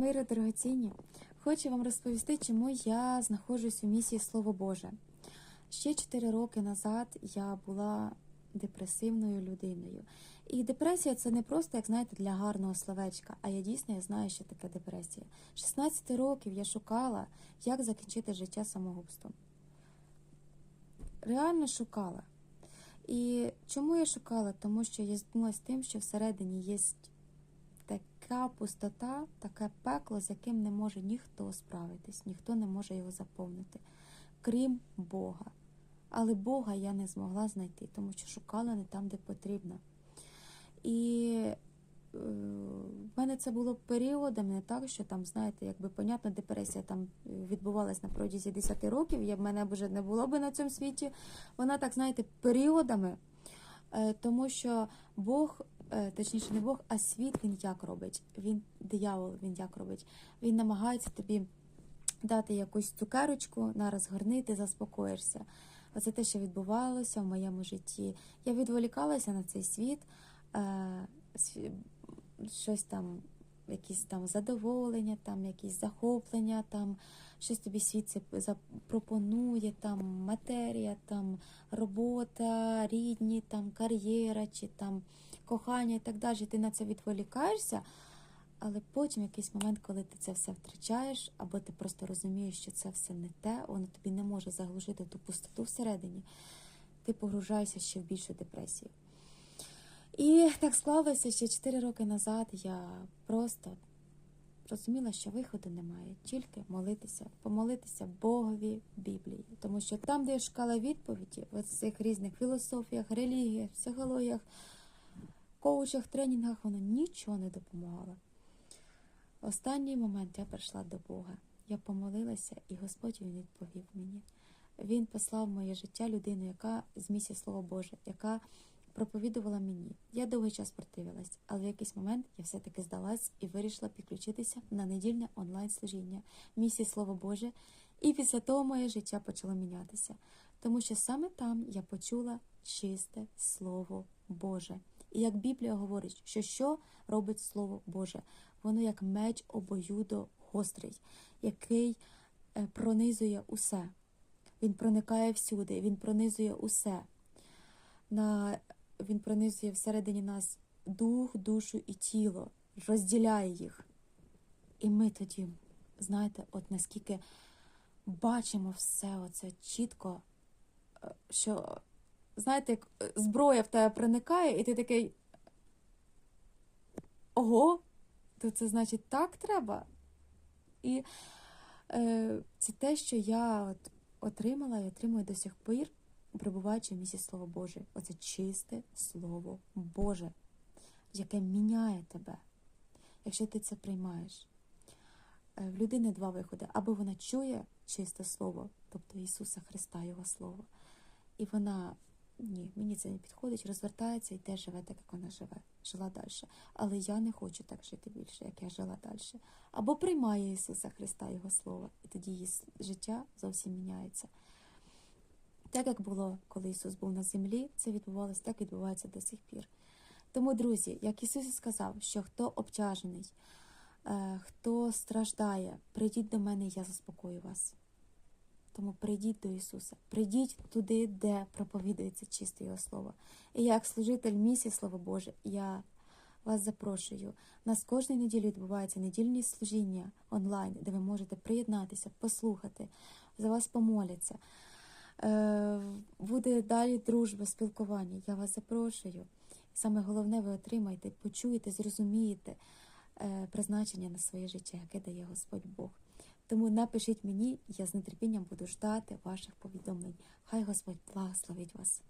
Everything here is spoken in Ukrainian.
Мири дорогоцінні, хочу вам розповісти, чому я знаходжусь у місії Слово Боже. Ще 4 роки назад я була депресивною людиною. І депресія це не просто, як знаєте, для гарного словечка, а я дійсно я знаю, що таке депресія. 16 років я шукала, як закінчити життя самогубством. Реально шукала. І чому я шукала? Тому що я з тим, що всередині є така пустота, таке пекло, з яким не може ніхто справитись, ніхто не може його заповнити, крім Бога. Але Бога я не змогла знайти, тому що шукала не там, де потрібно. І е, в мене це було періодами, не так, що там, знаєте, якби понятно, депресія там відбувалась на протязі 10 років, я в мене вже не було би на цьому світі. Вона так, знаєте, періодами, е, тому що Бог, точніше, не Бог, а світ він як робить. Він диявол, він як робить. Він намагається тобі дати якусь цукерочку, нараз горнити, заспокоїшся. Оце те, що відбувалося в моєму житті. Я відволікалася на цей світ, е, щось там, якісь там задоволення, там якісь захоплення, там щось тобі світ це запропонує, там матерія, там робота, рідні, там кар'єра чи там кохання і так далі. Ти на це відволікаєшся. Але потім якийсь момент, коли ти це все втрачаєш, або ти просто розумієш, що це все не те, воно тобі не може заглушити ту пустоту всередині, ти погружаєшся ще в більшу депресію. І так склалося, що 4 роки назад я просто розуміла, що виходу немає, тільки молитися, помолитися Богові Біблії. Тому що там, де я шукала відповіді в цих різних філософіях, релігіях, психологіях, коучах, тренінгах, воно нічого не допомагало. Останній момент я прийшла до Бога. Я помолилася, і Господь він відповів мені. Він послав в моє життя людину, яка з місії Слово Боже, яка проповідувала мені. Я довгий час противилась, але в якийсь момент я все-таки здалась і вирішила підключитися на недільне онлайн-служіння місії Слово Боже. І після того моє життя почало мінятися, тому що саме там я почула чисте Слово Боже. І як Біблія говорить, що що робить Слово Боже? Воно як меч обоюдо гострий, який е, пронизує усе. Він проникає всюди, він пронизує усе. На... Він пронизує всередині нас дух, душу і тіло, розділяє їх. І ми тоді, знаєте, от наскільки бачимо все оце чітко, е, що, знаєте, як е, зброя в тебе проникає, і ти такий. Ого, то це значить так треба. І е, це те, що я от отримала і отримую до сих пір, перебуваючи в місці Слово Боже. Оце чисте Слово Боже, яке міняє тебе, якщо ти це приймаєш. Е, В людини два виходи. Або вона чує чисте Слово, тобто Ісуса Христа, Його Слово, і вона ні, мені це не підходить, розвертається і теж живе так, як вона живе, жила далі. Але я не хочу так жити більше, як я жила далі. Або приймає Ісуса Христа, Його Слово, і тоді її життя зовсім міняється. Так як було, коли Ісус був на землі, це відбувалося, так відбувається до сих пір. Тому, друзі, як Ісус сказав, що хто обтяжений, е, хто страждає, прийдіть до мене, і я заспокою вас. Тому прийдіть до Ісуса, прийдіть туди, де проповідується чисте Його Слово. І як служитель місії Слово Боже, я вас запрошую. У нас кожної неділі відбуваються недільні служіння онлайн, де ви можете приєднатися, послухати, за вас помоляться. Е, Буде далі дружба, спілкування. Я вас запрошую. Саме головне, ви отримаєте, почуєте, зрозумієте е, призначення на своє життя, яке дає Господь Бог. Тому напишіть мені, я з нетерпінням буду ждати ваших повідомлень. Хай Господь благословить вас.